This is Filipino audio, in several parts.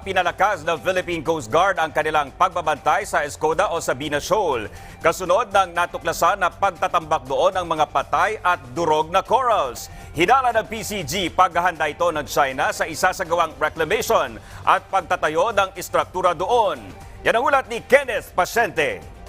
pinalakas ng Philippine Coast Guard ang kanilang pagbabantay sa Escoda o Sabina Shoal. Kasunod ng natuklasan na pagtatambak doon ng mga patay at durog na corals. Hinala ng PCG paghahanda ito ng China sa isasagawang reclamation at pagtatayo ng istruktura doon. Yan ang ulat ni Kenneth Pasyente.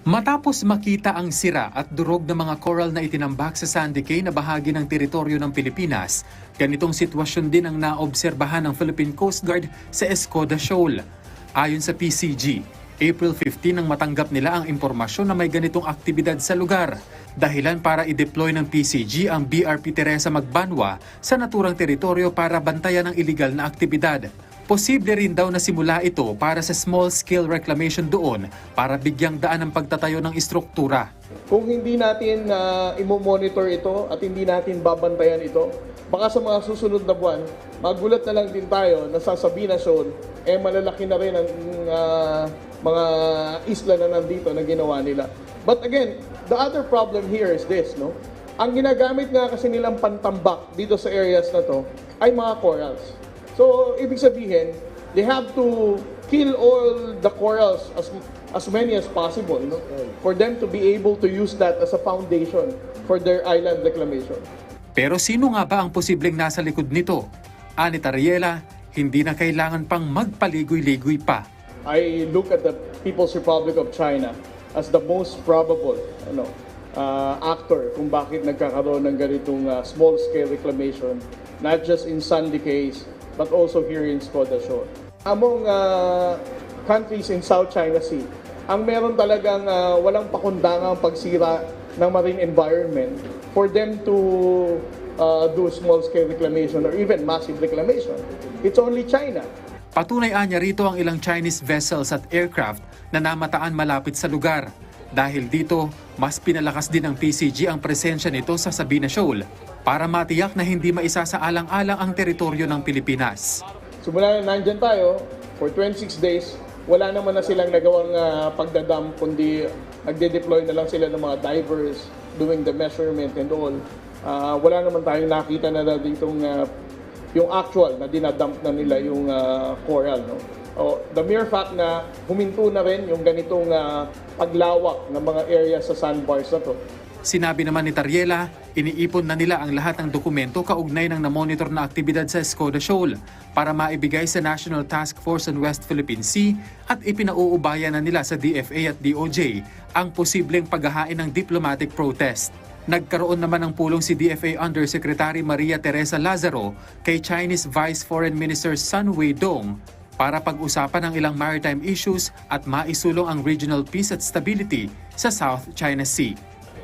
Matapos makita ang sira at durog ng mga coral na itinambak sa Sandy Cay na bahagi ng teritoryo ng Pilipinas, ganitong sitwasyon din ang naobserbahan ng Philippine Coast Guard sa Escoda Shoal. Ayon sa PCG, April 15 nang matanggap nila ang impormasyon na may ganitong aktibidad sa lugar. Dahilan para i-deploy ng PCG ang BRP Teresa Magbanwa sa naturang teritoryo para bantayan ang iligal na aktibidad. Posible rin daw na simula ito para sa small-scale reclamation doon para bigyang daan ang pagtatayo ng istruktura. Kung hindi natin uh, imo-monitor ito at hindi natin babantayan ito, baka sa mga susunod na buwan, magulat na lang din tayo na sa Sabina Shoal, eh malalaki na rin ang ah, mga isla na nandito na ginawa nila. But again, the other problem here is this, no? Ang ginagamit nga kasi nilang pantambak dito sa areas na to ay mga corals. So, ibig sabihin, they have to kill all the corals as as many as possible no? for them to be able to use that as a foundation for their island reclamation. Pero sino nga ba ang posibleng nasa likod nito? Anita Riela, hindi na kailangan pang magpaligoy-ligoy pa. I look at the People's Republic of China as the most probable ano, uh, actor kung bakit nagkakaroon ng ganitong uh, small-scale reclamation, not just in Sandy Case, but also here in Skoda Shore. Among uh, countries in South China Sea, ang meron talagang uh, walang pakundangang pagsira ng marine environment for them to uh, do small-scale reclamation or even massive reclamation. It's only China. Patunay anya rito ang ilang Chinese vessels at aircraft na namataan malapit sa lugar. Dahil dito, mas pinalakas din ng PCG ang presensya nito sa Sabina Shoal para matiyak na hindi maisasaalang-alang ang teritoryo ng Pilipinas. Simula na nandyan tayo, for 26 days, wala naman na silang nagawang uh, pagdadam, kundi nagde-deploy na lang sila ng mga divers doing the measurement and all. Uh, wala naman tayong nakita na ditong uh, yung actual na dinadump na nila yung uh, coral. No? O, the mere fact na huminto na rin yung ganitong uh, paglawak ng mga area sa sandbars na to, Sinabi naman ni Tariela, iniipon na nila ang lahat ng dokumento kaugnay ng namonitor na aktibidad sa Escoda Shoal para maibigay sa National Task Force on West Philippine Sea at ipinauubayan na nila sa DFA at DOJ ang posibleng paghahain ng diplomatic protest. Nagkaroon naman ng pulong si DFA Undersecretary Maria Teresa Lazaro kay Chinese Vice Foreign Minister Sun Weidong para pag-usapan ang ilang maritime issues at maisulong ang regional peace at stability sa South China Sea.